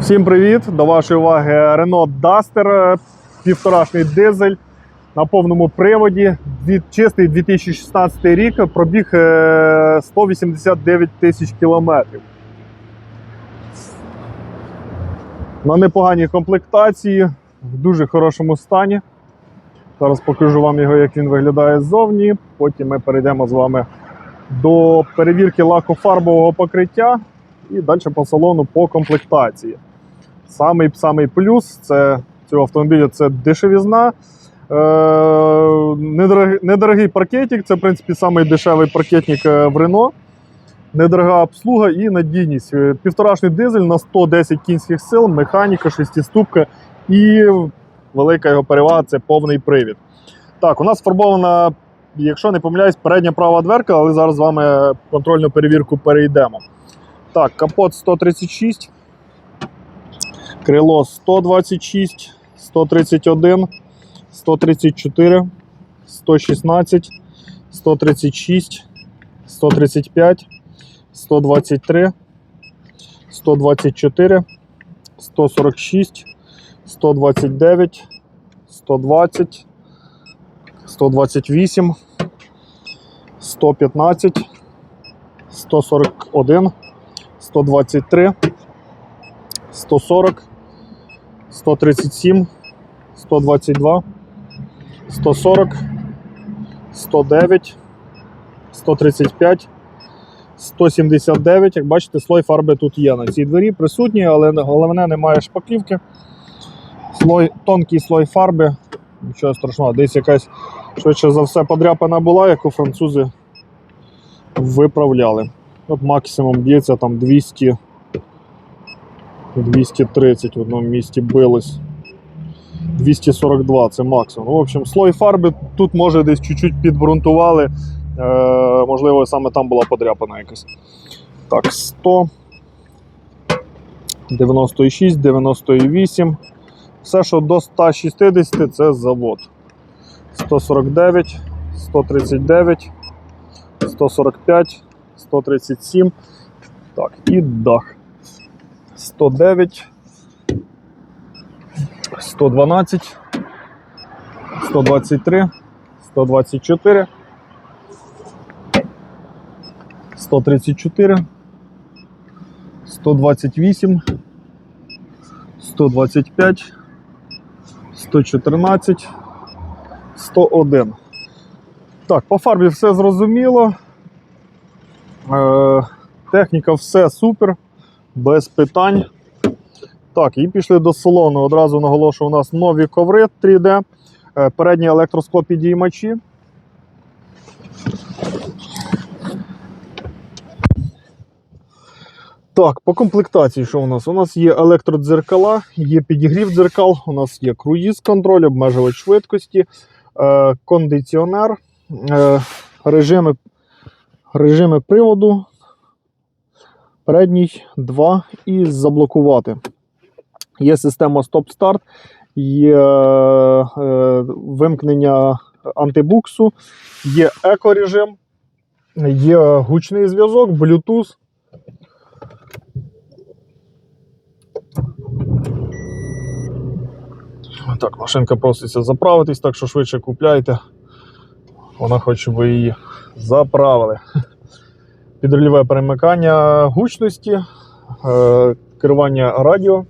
Всім привіт! До вашої уваги Renault Duster, е, півторашний дизель на повному приводі. Чистий 2016 рік, пробіг е, 189 тисяч кілометрів. На непоганій комплектації, в дуже хорошому стані. Зараз покажу вам його, як він виглядає ззовні. Потім ми перейдемо з вами до перевірки лакофарбового покриття і далі по салону по комплектації. Самий самий плюс це цього автомобіля це дешевізна. Е, недорогий, недорогий паркетник, це в принципі самий дешевий паркетник е, в Рено. Недорога обслуга і надійність. Е, Півторашний дизель на 110 кінських сил, механіка, шестиступка і велика його перевага це повний привід. Так, у нас фарбована, якщо не помиляюсь, передня права дверка, але зараз з вами контрольну перевірку перейдемо. Так, капот 136. Крило 126, 131, 134, 116, 136, 135, 123, 124, 146, 129, 120, 128, 115, 141, 123, 140, 137, 122, 140, 109, 135, 179. Як бачите, слой фарби тут є на цій двері присутній, але головне немає шпаклівки. Слой, тонкий слой фарби. Нічого страшного, десь якась швидше за все подряпана була, яку французи виправляли. От максимум б'ється там 200. 230 в одному місці билось. 242 це максимум. В общем, слой фарби тут може десь чуть-чуть підґрунтували. Е, можливо, саме там була подряпана якась. Так, 100. 96, 98. Все, що до 160, це завод. 149, 139, 145, 137. Так, і дах. 109, 112, 123, 124, 134, 128, 125, 114, 101. Так, по фарбі все зрозуміло. Е, техніка все супер без питань. Так, і пішли до салону. Одразу наголошую, у нас нові коври 3D, е, передні електросклопідіймачі. Так, по комплектації, що у нас? У нас є електродзеркала, є підігрів дзеркал, у нас є круїз контроль, обмежувач швидкості, е, кондиціонер, е, режими, режими приводу, передній 2 і заблокувати. Є система стоп-старт, є е, вимкнення антибуксу, є екорежим, є гучний зв'язок, Bluetooth. Так, машинка проситься заправитись, так що швидше купляйте. Вона хоче, щоб її заправили. Підрульове перемикання гучності, е, керування радіо.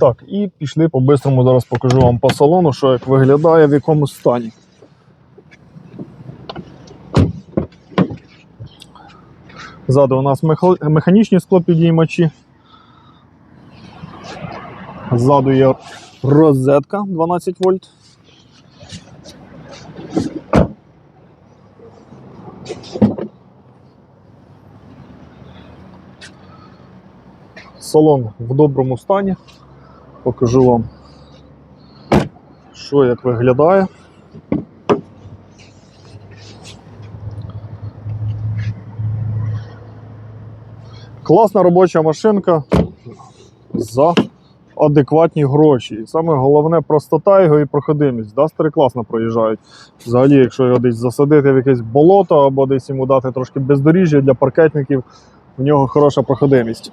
Так, і пішли по-бистрому. Зараз покажу вам по салону, що як виглядає, в якому стані. Ззаду у нас меха- механічні склопідіймачі. Ззаду є розетка 12 вольт. Салон в доброму стані. Покажу вам, що як виглядає. Класна робоча машинка за адекватні гроші. І саме головне простота його і проходимість. Дастери класно проїжджають. Взагалі, якщо його десь засадити в якесь болото або десь йому дати трошки бездоріжжя для паркетників, в нього хороша проходимість.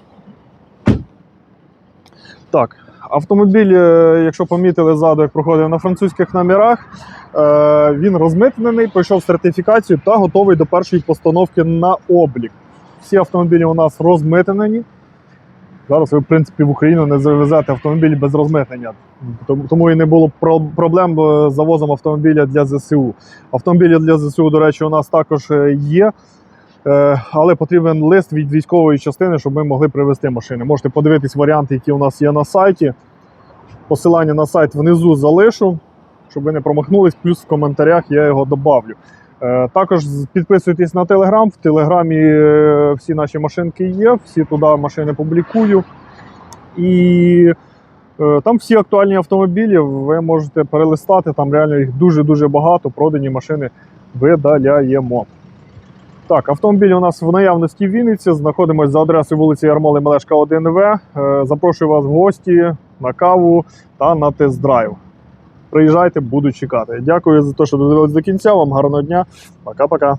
Так, автомобіль, е, якщо помітили ззаду, як проходив на французьких номерах, е, він розмитнений, пройшов сертифікацію та готовий до першої постановки на облік. Всі автомобілі у нас розмитнені. Зараз ви, в принципі, в Україну не завезете автомобіль без розмитнення. Тому, і не було проблем е, з завозом автомобіля для ЗСУ. Автомобілі для ЗСУ, до речі, у нас також е, є. Е, Але потрібен лист від військової частини, щоб ми могли привезти машини. Можете подивитись варіанти, які у нас є на сайті. Посилання на сайт внизу залишу, щоб ви не промахнулись, плюс в коментарях я його добавлю. Е, Також підписуйтесь на Телеграм. В Телеграмі е, всі наші машинки є, всі туди машини публікую. І е, там всі актуальні автомобілі ви можете перелистати. Там реально їх дуже-дуже багато. Продані машини видаляємо. Так, автомобіль у нас в наявності в Вінниці. Знаходимося за адресою вулиці Ярмоли Мелешка 1В. Е, Запрошую вас в гості на каву та на тест-драйв. Приїжджайте, буду чекати. Дякую за те, що додивились до кінця. Вам гарного дня. Пока-пока.